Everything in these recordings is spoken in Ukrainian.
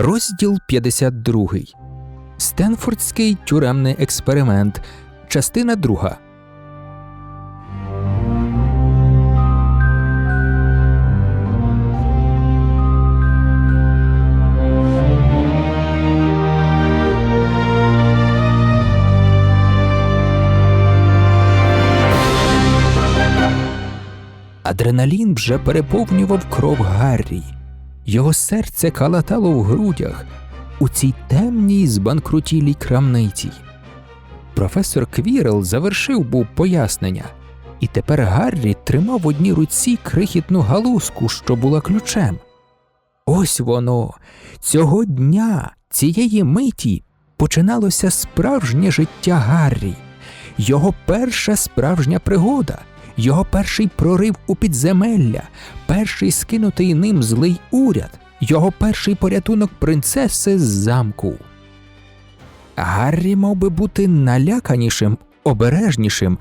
Розділ 52. Стенфордський тюремний експеримент. Частина 2. Адреналін вже переповнював кров Гаррі. Його серце калатало в грудях у цій темній збанкрутілій крамниці. Професор Квірел завершив був пояснення, і тепер Гаррі тримав в одній руці крихітну галузку, що була ключем. Ось воно, цього дня, цієї миті починалося справжнє життя Гаррі, його перша справжня пригода, його перший прорив у підземелля, перший скинутий ним злий уряд, його перший порятунок принцеси з замку. Гаррі мав би бути наляканішим, обережнішим,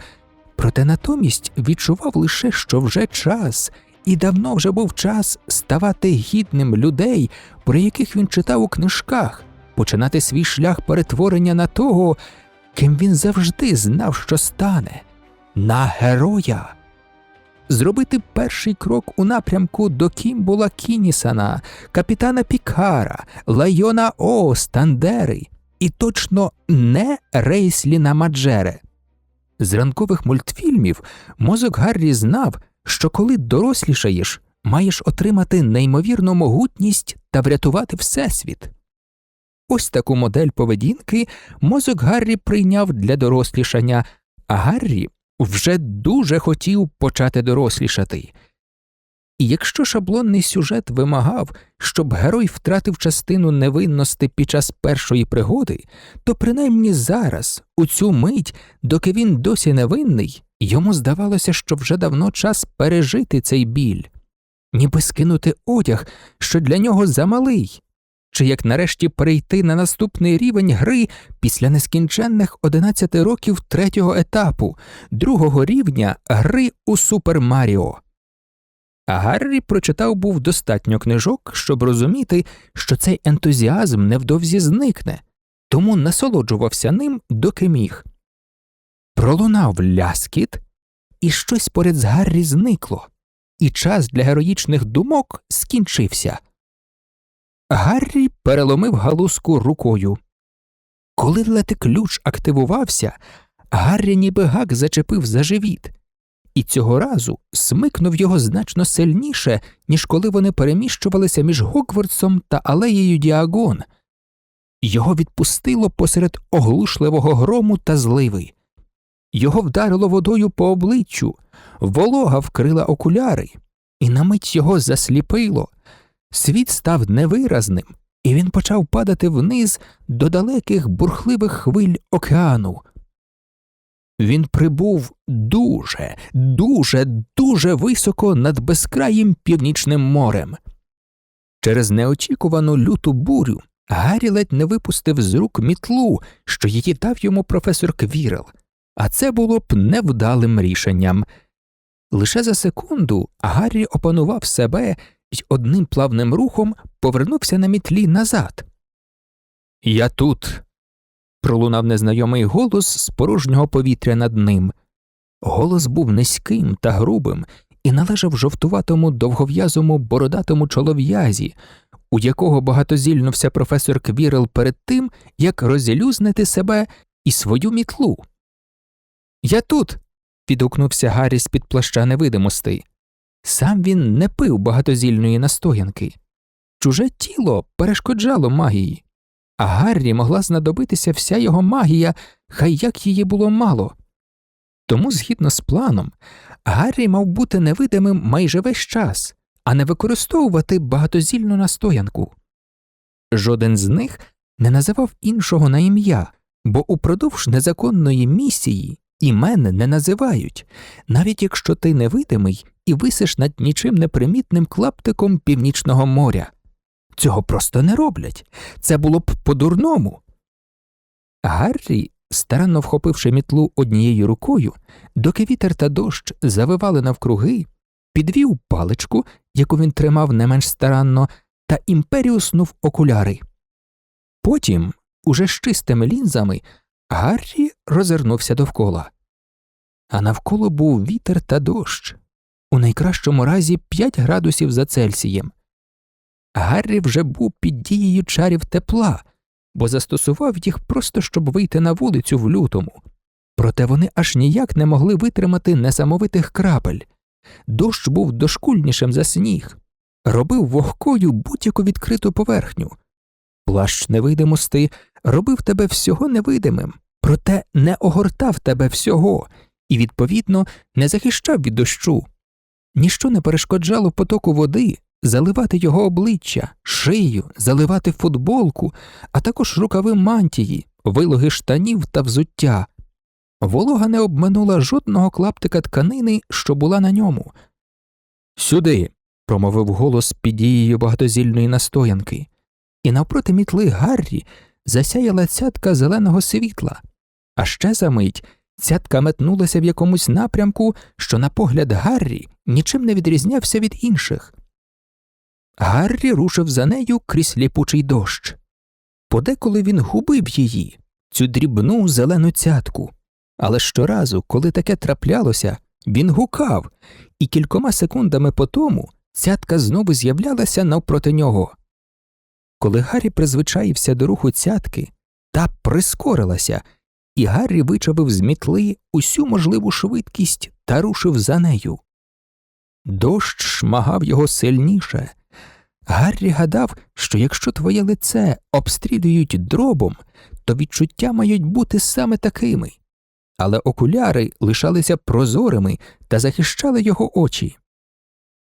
проте натомість відчував лише, що вже час, і давно вже був час ставати гідним людей, про яких він читав у книжках, починати свій шлях перетворення на того, ким він завжди знав, що стане на героя. Зробити перший крок у напрямку до Кімбула Кінісана, капітана Пікара, Лайона О, Стандери і точно не Рейсліна Маджере. З ранкових мультфільмів мозок Гаррі знав, що коли дорослішаєш, маєш отримати неймовірну могутність та врятувати Всесвіт. Ось таку модель поведінки мозок Гаррі прийняв для дорослішання, а Гаррі вже дуже хотів почати дорослішати. І якщо шаблонний сюжет вимагав, щоб герой втратив частину невинності під час першої пригоди, то принаймні зараз, у цю мить, доки він досі невинний, йому здавалося, що вже давно час пережити цей біль, ніби скинути одяг, що для нього замалий, чи як нарешті перейти на наступний рівень гри після нескінченних 11 років третього етапу, другого рівня гри у Супер Маріо. А Гаррі прочитав був достатньо книжок, щоб розуміти, що цей ентузіазм невдовзі зникне, тому насолоджувався ним, доки міг. Пролунав ляскіт, і щось поряд з Гаррі зникло, і час для героїчних думок скінчився. Гаррі переломив галузку рукою. Коли лети-ключ активувався, Гаррі ніби гак зачепив за живіт, і цього разу смикнув його значно сильніше, ніж коли вони переміщувалися між Гоквардсом та алеєю Діагон. Його відпустило посеред оглушливого грому та зливи. Його вдарило водою по обличчю, волога вкрила окуляри, і на мить його засліпило. Світ став невиразним, і він почав падати вниз до далеких бурхливих хвиль океану. Він прибув дуже, дуже, дуже високо над безкраїм північним морем. Через неочікувану люту бурю Гаррі ледь не випустив з рук мітлу, що її дав йому професор Квірел, а це було б невдалим рішенням. Лише за секунду Гаррі опанував себе й одним плавним рухом повернувся на мітлі назад. Я тут. пролунав незнайомий голос з порожнього повітря над ним. Голос був низьким та грубим і належав жовтуватому довгов'язому бородатому чолов'язі, у якого багато зільнувся професор Квірел перед тим, як розілюзнити себе і свою мітлу. Я тут. відгукнувся Гаррі з під плаща невидимостей. Сам він не пив багатозільної настоянки. Чуже тіло перешкоджало магії, а Гаррі могла знадобитися вся його магія, хай як її було мало. Тому, згідно з планом, Гаррі мав бути невидимим майже весь час, а не використовувати багатозільну настоянку. Жоден з них не називав іншого на ім'я, бо упродовж незаконної місії імен не називають, навіть якщо ти невидимий і висиш над нічим непримітним клаптиком північного моря. Цього просто не роблять. Це було б по-дурному. Гаррі, старанно вхопивши мітлу однією рукою, доки вітер та дощ завивали навкруги, підвів паличку, яку він тримав не менш старанно, та імперіуснув окуляри. Потім, уже з чистими лінзами, Гаррі розвернувся довкола. А навколо був вітер та дощ, у найкращому разі 5 градусів за Цельсієм. Гаррі вже був під дією чарів тепла, бо застосував їх просто щоб вийти на вулицю в лютому. Проте вони аж ніяк не могли витримати несамовитих крапель. Дощ був дошкульнішим за сніг, робив вогкою будь-яку відкриту поверхню. Плащ невидимости робив тебе всього невидимим, проте не огортав тебе всього і, відповідно, не захищав від дощу. Ніщо не перешкоджало потоку води заливати його обличчя, шию, заливати футболку, а також рукави мантії, вилоги штанів та взуття. Волога не обминула жодного клаптика тканини, що була на ньому. Сюди. промовив голос під дією багатозільної настоянки, і навпроти мітли Гаррі засяяла цятка зеленого світла, а ще за мить цятка метнулася в якомусь напрямку, що, на погляд Гаррі, нічим не відрізнявся від інших. Гаррі рушив за нею крізь ліпучий дощ. Подеколи він губив її, цю дрібну зелену цятку. Але щоразу, коли таке траплялося, він гукав, і кількома секундами по тому цятка знову з'являлася навпроти нього. Коли Гаррі призвичаївся до руху цятки, та прискорилася, і Гаррі вичавив з мітли усю можливу швидкість та рушив за нею. Дощ шмагав його сильніше. Гаррі гадав, що якщо твоє лице обстрілюють дробом, то відчуття мають бути саме такими але окуляри лишалися прозорими та захищали його очі.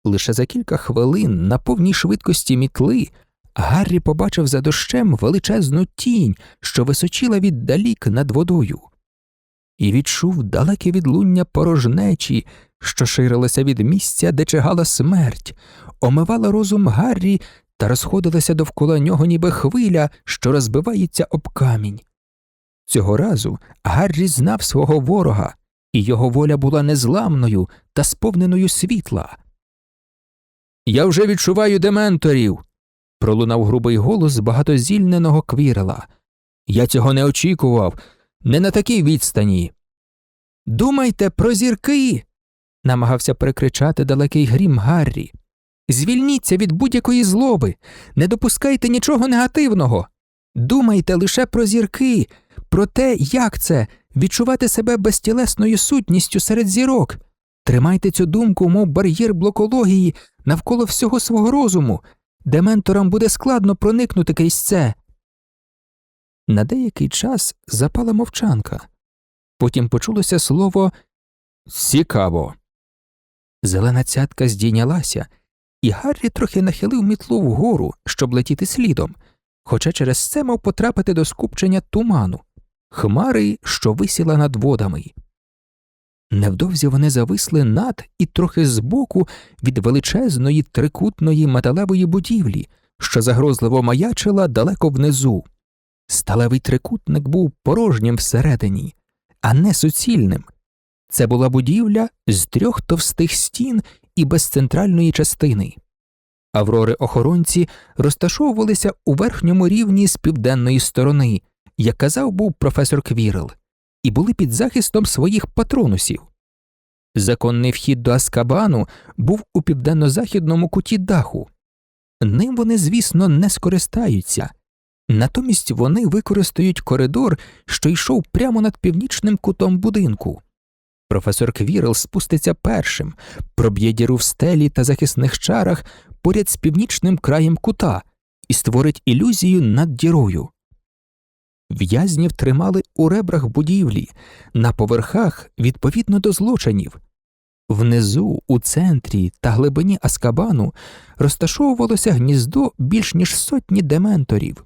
Лише за кілька хвилин на повній швидкості мітли Гаррі побачив за дощем величезну тінь, що височила віддалік над водою, і відчув далеке відлуння порожнечі, що ширилося від місця, де чигала смерть, омивала розум Гаррі та розходилася довкола нього, ніби хвиля, що розбивається об камінь. Цього разу Гаррі знав свого ворога, і його воля була незламною та сповненою світла. Я вже відчуваю дементорів. Пролунав грубий голос багатозільненого квірела. Я цього не очікував, не на такій відстані. Думайте про зірки. намагався перекричати далекий грім Гаррі. Звільніться від будь-якої злоби, не допускайте нічого негативного. Думайте лише про зірки, про те, як це відчувати себе безтілесною сутністю серед зірок. Тримайте цю думку, мов бар'єр блокології навколо всього свого розуму, дементорам буде складно проникнути крізь це. На деякий час запала мовчанка. Потім почулося слово цікаво. Зелена цятка здійнялася, і Гаррі трохи нахилив мітлу вгору, щоб летіти слідом, хоча через це мав потрапити до скупчення туману хмари, що висіла над водами. Невдовзі вони зависли над і трохи збоку від величезної трикутної металевої будівлі, що загрозливо маячила далеко внизу. Сталевий трикутник був порожнім всередині, а не суцільним. Це була будівля з трьох товстих стін і без центральної частини. Аврори охоронці розташовувалися у верхньому рівні з південної сторони, як казав був професор Квірл, і були під захистом своїх патронусів. Законний вхід до Аскабану був у південно-західному куті даху. Ним вони, звісно, не скористаються, натомість вони використають коридор, що йшов прямо над північним кутом будинку. Професор Квірл спуститься першим, проб'є діру в стелі та захисних чарах поряд з північним краєм кута і створить ілюзію над дірою. В'язнів тримали у ребрах будівлі, на поверхах відповідно до злочинів. Внизу, у центрі та глибині Аскабану розташовувалося гніздо більш ніж сотні дементорів.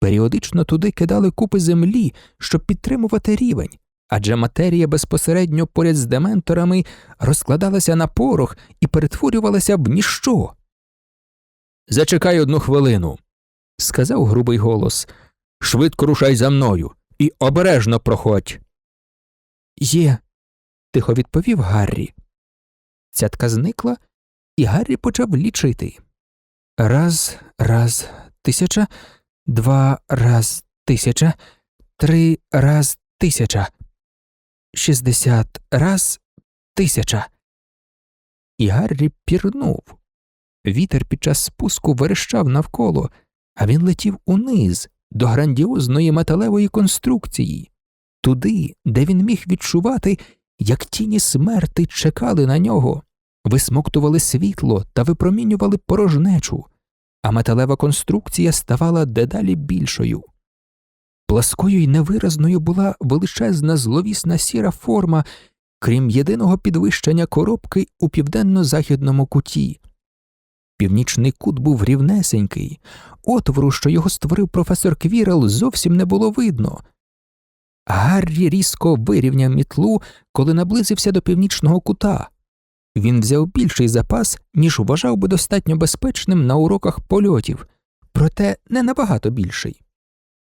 Періодично туди кидали купи землі, щоб підтримувати рівень, адже матерія безпосередньо поряд з дементорами розкладалася на порох і перетворювалася в ніщо. Зачекай одну хвилину, сказав грубий голос швидко рушай за мною і обережно проходь. Є, тихо відповів Гаррі. Цятка зникла, і Гаррі почав лічити. Раз, раз, тисяча, два раз тисяча, три раз тисяча, шістдесят раз тисяча. І Гаррі пірнув. Вітер під час спуску верещав навколо, а він летів униз до грандіозної металевої конструкції, туди, де він міг відчувати, як тіні смерти чекали на нього, висмоктували світло та випромінювали порожнечу, а металева конструкція ставала дедалі більшою. Пласкою й невиразною була величезна зловісна сіра форма, крім єдиного підвищення коробки у південно-західному куті. Північний кут був рівнесенький, отвору, що його створив професор Квірел, зовсім не було видно. Гаррі різко вирівняв мітлу, коли наблизився до північного кута. Він взяв більший запас, ніж вважав би достатньо безпечним на уроках польотів, проте не набагато більший.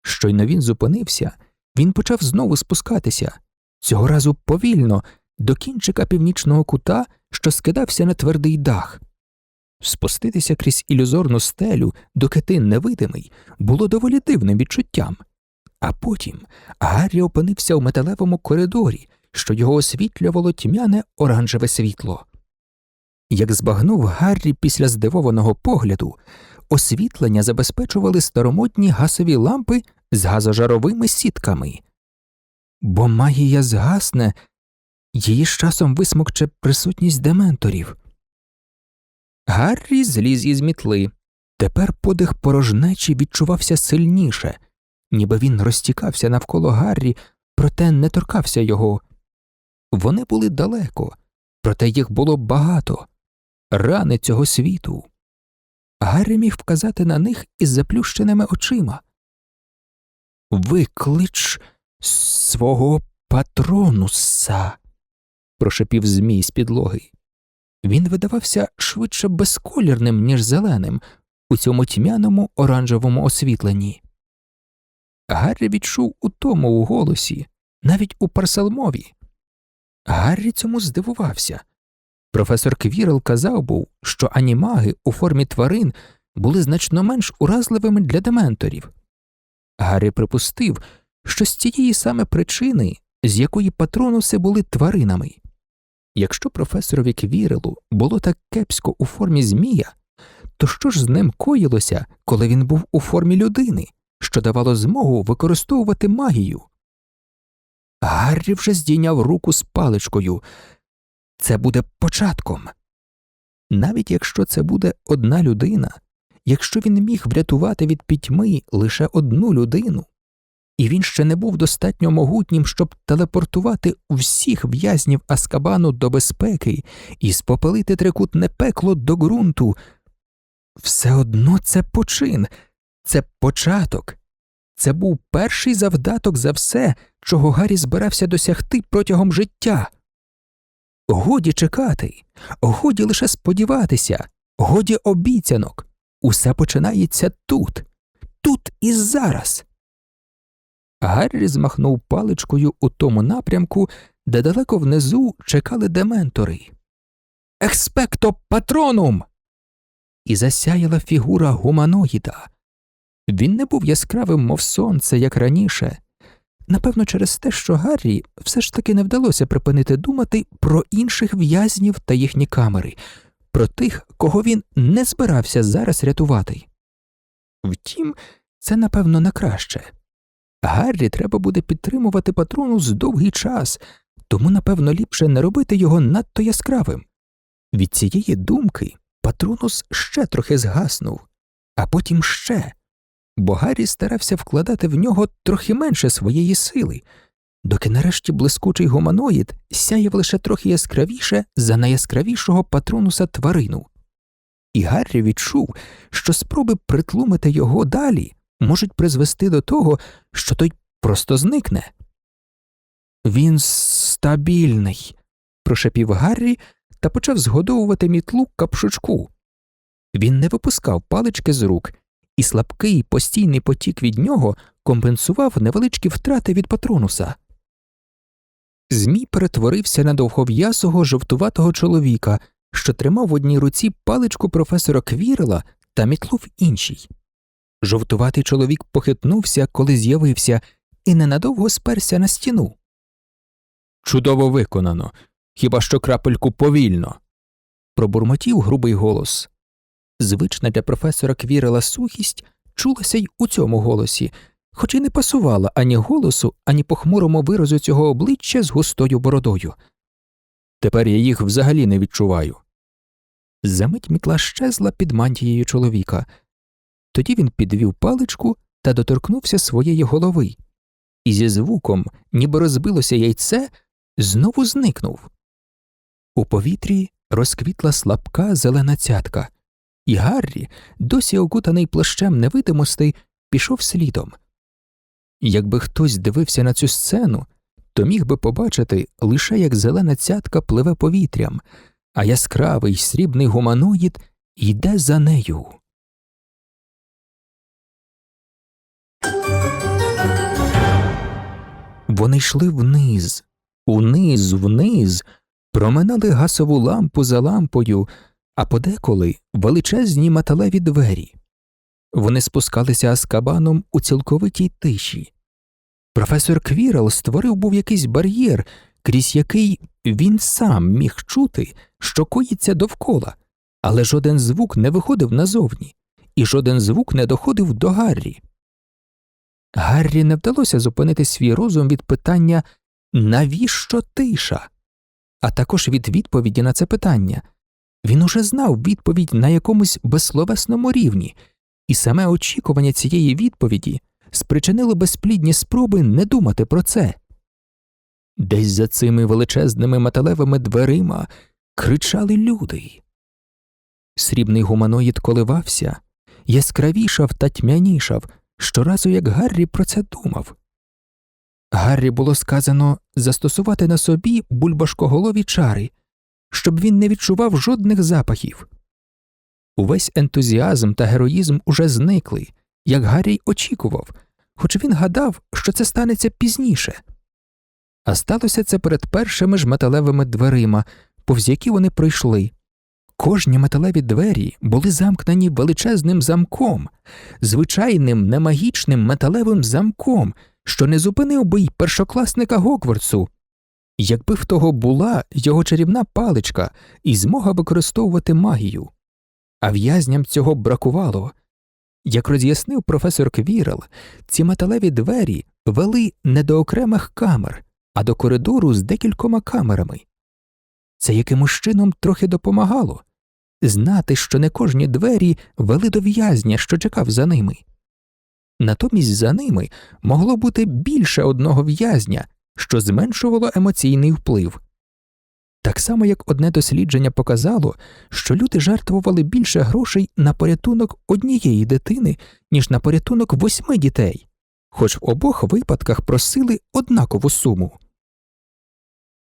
Щойно він зупинився, він почав знову спускатися, цього разу повільно, до кінчика північного кута, що скидався на твердий дах. Спуститися крізь ілюзорну стелю, доки ти невидимий, було доволі дивним відчуттям. А потім Гаррі опинився в металевому коридорі, що його освітлювало тьмяне оранжеве світло. Як збагнув Гаррі після здивованого погляду, освітлення забезпечували старомодні гасові лампи з газожаровими сітками. Бо магія згасне, її з часом висмокче присутність дементорів. Гаррі зліз із мітли. Тепер подих порожнечі відчувався сильніше, ніби він розтікався навколо Гаррі, проте не торкався його. Вони були далеко, проте їх було багато рани цього світу. Гаррі міг вказати на них із заплющеними очима. Виклич свого патронуса, прошепів Змій з підлоги. Він видавався швидше безколірним, ніж зеленим, у цьому тьмяному оранжевому освітленні. Гаррі відчув утому у голосі, навіть у парселмові. Гаррі цьому здивувався. Професор Квірел казав був, що анімаги у формі тварин були значно менш уразливими для дементорів. Гаррі припустив, що з тієї саме причини, з якої патронуси були тваринами. Якщо професорові Квірелу було так кепсько у формі змія, то що ж з ним коїлося, коли він був у формі людини, що давало змогу використовувати магію? Гаррі вже здійняв руку з паличкою. Це буде початком. Навіть якщо це буде одна людина, якщо він міг врятувати від пітьми лише одну людину, і він ще не був достатньо могутнім, щоб телепортувати всіх в'язнів Аскабану до безпеки і спопелити трикутне пекло до ґрунту, все одно це почин, це початок. Це був перший завдаток за все, чого Гаррі збирався досягти протягом життя. Годі чекати, годі лише сподіватися, годі обіцянок. Усе починається тут, тут і зараз. Гаррі змахнув паличкою у тому напрямку, де далеко внизу чекали дементори. Експекто патронум. І засяяла фігура гуманоїда. Він не був яскравим, мов сонце, як раніше. Напевно, через те, що Гаррі все ж таки не вдалося припинити думати про інших в'язнів та їхні камери, про тих, кого він не збирався зараз рятувати. Втім, це напевно на краще. Гаррі треба буде підтримувати патронус довгий час, тому, напевно, ліпше не робити його надто яскравим. Від цієї думки патронус ще трохи згаснув, а потім ще, бо Гаррі старався вкладати в нього трохи менше своєї сили, доки нарешті блискучий гуманоїд сяяв лише трохи яскравіше за найяскравішого патронуса тварину. І Гаррі відчув, що спроби притлумити його далі можуть призвести до того, що той просто зникне. Він стабільний, прошепів Гаррі та почав згодовувати мітлу капшучку. Він не випускав палички з рук, і слабкий постійний потік від нього компенсував невеличкі втрати від патронуса. Змій перетворився на довгов'ясого жовтуватого чоловіка, що тримав в одній руці паличку професора Квірела та мітлу в іншій. Жовтуватий чоловік похитнувся, коли з'явився, і ненадовго сперся на стіну. Чудово виконано, хіба що крапельку повільно. пробурмотів грубий голос. Звична для професора Квірела сухість чулася й у цьому голосі, хоч і не пасувала ані голосу, ані похмурому виразу цього обличчя з густою бородою. Тепер я їх взагалі не відчуваю. Замить мітла щезла під мантією чоловіка. Тоді він підвів паличку та доторкнувся своєї голови, і зі звуком, ніби розбилося яйце, знову зникнув. У повітрі розквітла слабка зелена цятка, і Гаррі, досі окутаний плащем невидимостей, пішов слідом. Якби хтось дивився на цю сцену, то міг би побачити лише як зелена цятка пливе повітрям, а яскравий срібний гуманоїд йде за нею. Вони йшли вниз, униз, вниз, проминали гасову лампу за лампою, а подеколи величезні металеві двері. Вони спускалися аскабаном у цілковитій тиші. Професор Квірел створив був якийсь бар'єр, крізь який він сам міг чути, що коїться довкола, але жоден звук не виходив назовні, і жоден звук не доходив до Гаррі. Гаррі не вдалося зупинити свій розум від питання навіщо тиша, а також від відповіді на це питання. Він уже знав відповідь на якомусь безсловесному рівні, і саме очікування цієї відповіді спричинило безплідні спроби не думати про це. Десь за цими величезними металевими дверима кричали люди. Срібний гуманоїд коливався, яскравішав та тьмянішав, щоразу як Гаррі про це думав. Гаррі було сказано застосувати на собі бульбашкоголові чари, щоб він не відчував жодних запахів. Увесь ентузіазм та героїзм уже зникли, як Гаррі очікував, хоч він гадав, що це станеться пізніше. А сталося це перед першими ж металевими дверима, повз які вони пройшли. Кожні металеві двері були замкнені величезним замком, звичайним немагічним металевим замком, що не зупинив би й першокласника Гокворцу, якби в того була його чарівна паличка і змога використовувати магію. А в'язням цього бракувало. Як роз'яснив професор Квірел, ці металеві двері вели не до окремих камер, а до коридору з декількома камерами. Це якимось чином трохи допомагало знати, що не кожні двері вели до в'язня, що чекав за ними. Натомість за ними могло бути більше одного в'язня, що зменшувало емоційний вплив. Так само як одне дослідження показало, що люди жертвували більше грошей на порятунок однієї дитини, ніж на порятунок восьми дітей, хоч в обох випадках просили однакову суму.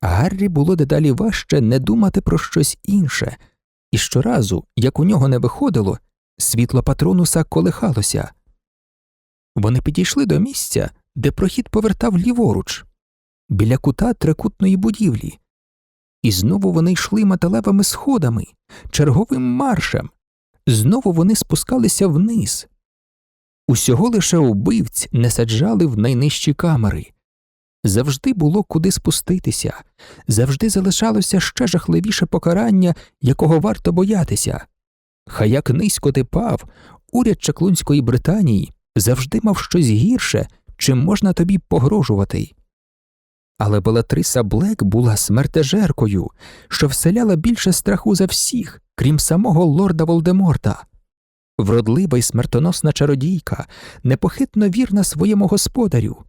Гаррі було дедалі важче не думати про щось інше, і щоразу, як у нього не виходило, світло патронуса колихалося. Вони підійшли до місця, де прохід повертав ліворуч, біля кута трикутної будівлі, і знову вони йшли металевими сходами, черговим маршем, знову вони спускалися вниз. Усього лише убивць не саджали в найнижчі камери. Завжди було куди спуститися, завжди залишалося ще жахливіше покарання, якого варто боятися. Хай як низько ти пав, уряд Чаклунської Британії завжди мав щось гірше, чим можна тобі погрожувати. Але Белатриса Блек була смертежеркою, що вселяла більше страху за всіх, крім самого лорда Волдеморта. Вродлива й смертоносна чародійка, непохитно вірна своєму господарю.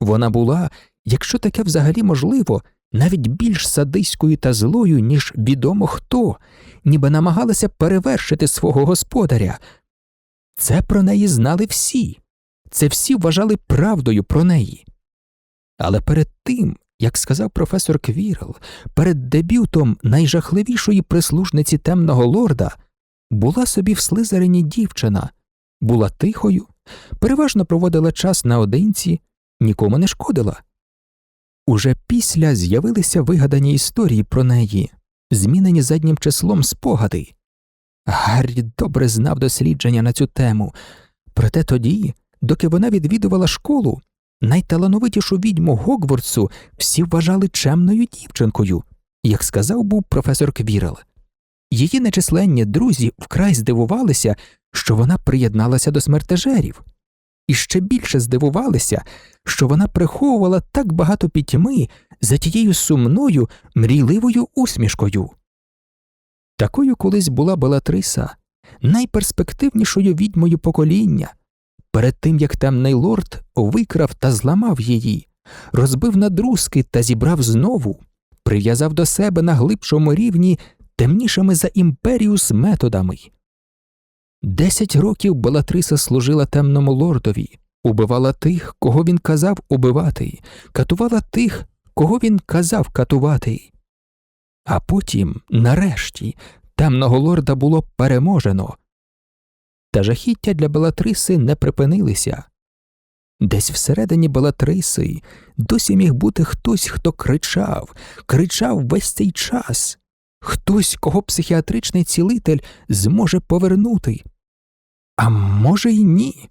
Вона була, якщо таке взагалі можливо, навіть більш садиською та злою, ніж відомо хто, ніби намагалася перевершити свого господаря. Це про неї знали всі, це всі вважали правдою про неї. Але перед тим, як сказав професор Квірл, перед дебютом найжахливішої прислужниці темного лорда була собі в слизарині дівчина, була тихою, переважно проводила час наодинці, нікому не шкодила. Уже після з'явилися вигадані історії про неї, змінені заднім числом спогади. Гаррі добре знав дослідження на цю тему, Проте тоді, доки вона відвідувала школу, найталановитішу відьму Гогвардсу всі вважали чемною дівчинкою, як сказав був професор Квірел. Її нечисленні друзі вкрай здивувалися, що вона приєдналася до смертежерів, і ще більше здивувалися, що вона приховувала так багато пітьми за тією сумною, мрійливою усмішкою. Такою колись була Белатриса, найперспективнішою відьмою покоління. Перед тим як темний лорд викрав та зламав її, розбив на друзки та зібрав знову, прив'язав до себе на глибшому рівні темнішими за імперіус методами. Десять років Белатриса служила темному лордові, убивала тих, кого він казав убивати, катувала тих, кого він казав катувати. А потім, нарешті, темного лорда було переможено. Та жахіття для Белатриси не припинилися. Десь всередині Белатриси досі міг бути хтось, хто кричав, кричав весь цей час, хтось, кого психіатричний цілитель зможе повернути. А може, й ні.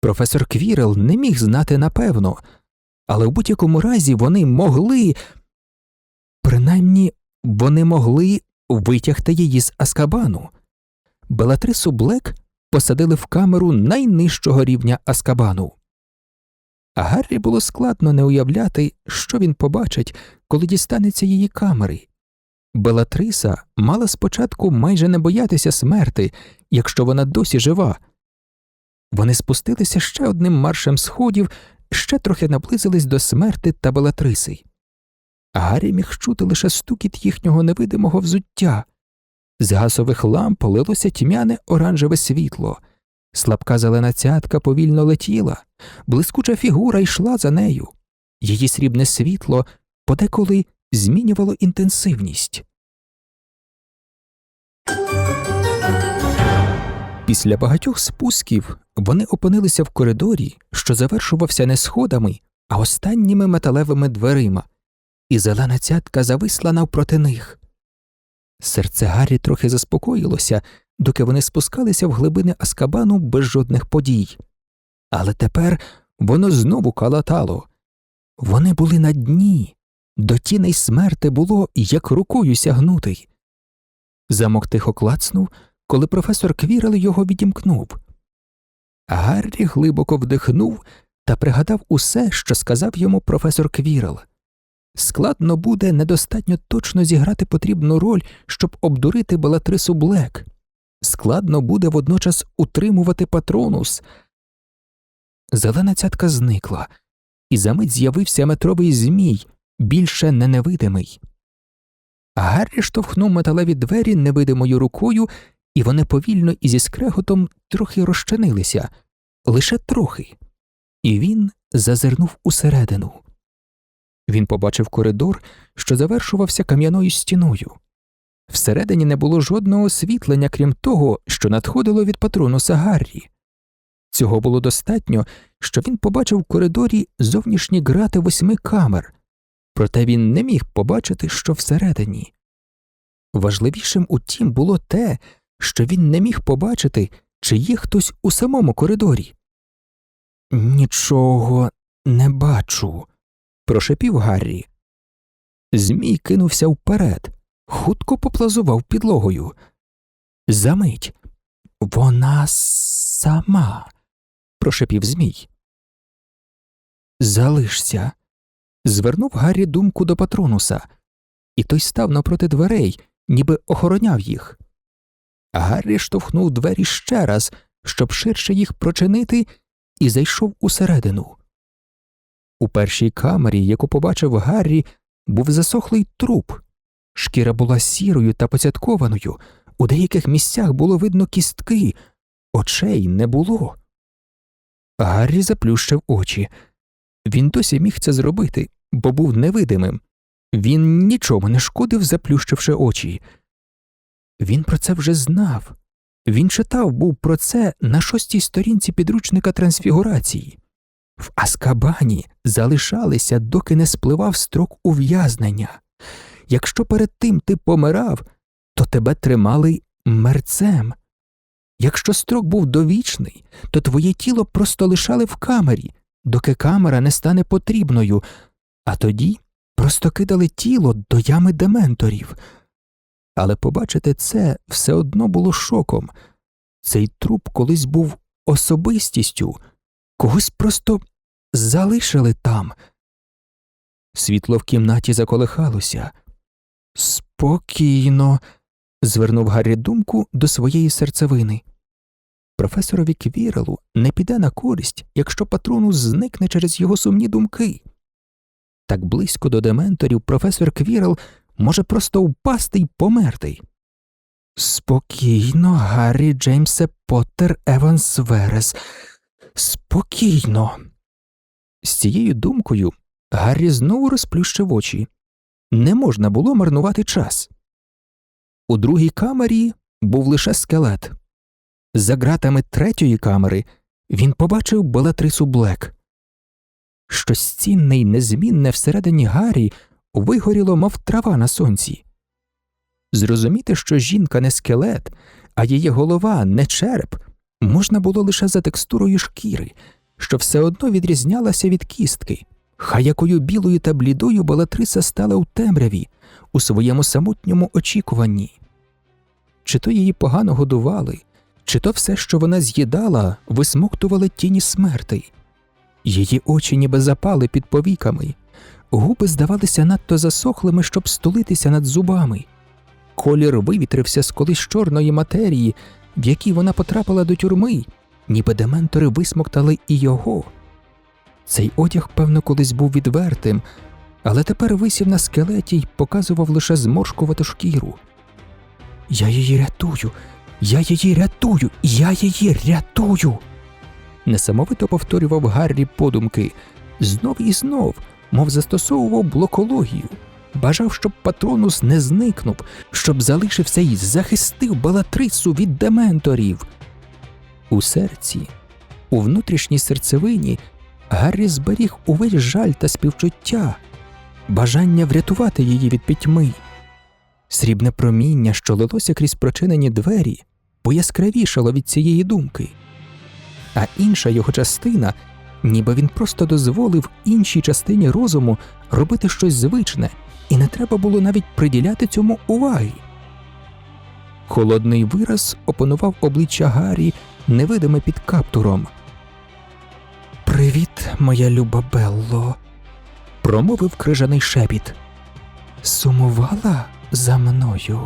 Професор Квірел не міг знати напевно, але в будь-якому разі вони могли, принаймні вони могли витягти її з Аскабану. Белатрису Блек посадили в камеру найнижчого рівня Аскабану. А Гаррі було складно не уявляти, що він побачить, коли дістанеться її камери. Белатриса мала спочатку майже не боятися смерти, якщо вона досі жива. Вони спустилися ще одним маршем сходів, ще трохи наблизились до смерти та Белатриси. Гаррі міг чути лише стукіт їхнього невидимого взуття. З газових ламп лилося тьмяне оранжеве світло, слабка зелена цятка повільно летіла, блискуча фігура йшла за нею. Її срібне світло подеколи змінювало інтенсивність. Після багатьох спусків вони опинилися в коридорі, що завершувався не сходами, а останніми металевими дверима, і зелена цятка зависла навпроти них. Серце Гаррі трохи заспокоїлося, доки вони спускалися в глибини Аскабану без жодних подій. Але тепер воно знову калатало. Вони були на дні, до тіней смерти було як рукою сягнути. Замок тихо клацнув, коли професор Квірел його відімкнув. Гаррі глибоко вдихнув та пригадав усе, що сказав йому професор Квірел. Складно буде недостатньо точно зіграти потрібну роль, щоб обдурити Белатрису Блек. Складно буде водночас утримувати патронус. Зелена цятка зникла, і за мить з'явився метровий змій, більше не невидимий. Гаррі штовхнув металеві двері невидимою рукою, і вони повільно і зі скреготом трохи розчинилися, лише трохи, і він зазирнув усередину. Він побачив коридор, що завершувався кам'яною стіною. Всередині не було жодного освітлення, крім того, що надходило від патронуса Гаррі. Цього було достатньо, що він побачив в коридорі зовнішні грати восьми камер, проте він не міг побачити, що всередині. Важливішим утім було те, що він не міг побачити, чи є хтось у самому коридорі. Нічого не бачу, прошепів Гаррі. Змій кинувся вперед, хутко поплазував підлогою. Замить вона сама, прошепів Змій. Залишся. Звернув Гаррі думку до патронуса, і той став напроти дверей, ніби охороняв їх. Гаррі штовхнув двері ще раз, щоб ширше їх прочинити, і зайшов усередину. У першій камері, яку побачив Гаррі, був засохлий труп. Шкіра була сірою та поцяткованою, у деяких місцях було видно кістки, очей не було. Гаррі заплющив очі. Він досі міг це зробити, бо був невидимим. Він нічому не шкодив, заплющивши очі. Він про це вже знав. Він читав був про це на шостій сторінці підручника трансфігурації. В Аскабані залишалися, доки не спливав строк ув'язнення. Якщо перед тим ти помирав, то тебе тримали мерцем. Якщо строк був довічний, то твоє тіло просто лишали в камері, доки камера не стане потрібною, а тоді просто кидали тіло до ями дементорів. Але побачити це все одно було шоком. Цей труп колись був особистістю, когось просто залишили там. Світло в кімнаті заколихалося. Спокійно, звернув Гаррі думку до своєї серцевини. Професорові Квірелу не піде на користь, якщо патронус зникне через його сумні думки. Так близько до дементорів професор Квірел може просто впасти й померти. Спокійно, Гаррі Джеймсе Поттер Еванс Верес. Спокійно. З цією думкою Гаррі знову розплющив очі. Не можна було марнувати час. У другій камері був лише скелет. За ґратами третьої камери він побачив Белатрису Блек. Щось цінне й незмінне всередині Гаррі вигоріло, мов трава на сонці. Зрозуміти, що жінка не скелет, а її голова не череп, можна було лише за текстурою шкіри, що все одно відрізнялася від кістки, хай якою білою та блідою Белатриса стала у темряві, у своєму самотньому очікуванні. Чи то її погано годували, чи то все, що вона з'їдала, висмоктували тіні смерти. Її очі ніби запали під повіками, губи здавалися надто засохлими, щоб стулитися над зубами. Колір вивітрився з колись чорної матерії, в якій вона потрапила до тюрми, ніби дементори висмоктали і його. Цей одяг, певно, колись був відвертим, але тепер висів на скелеті й показував лише зморшкувату шкіру. Я її рятую, я її рятую, я її рятую. Несамовито повторював Гаррі подумки знов і знов, мов застосовував блокологію, бажав, щоб патронус не зникнув, щоб залишився і захистив Белатрису від дементорів. У серці, у внутрішній серцевині, Гаррі зберіг увесь жаль та співчуття, бажання врятувати її від пітьми. Срібне проміння, що лилося крізь прочинені двері, пояскравішало від цієї думки, а інша його частина, ніби він просто дозволив іншій частині розуму робити щось звичне, і не треба було навіть приділяти цьому уваги. Холодний вираз опанував обличчя Гаррі, невидиме під каптуром. Привіт, моя люба Белло, промовив крижаний шепіт. Сумувала за мною.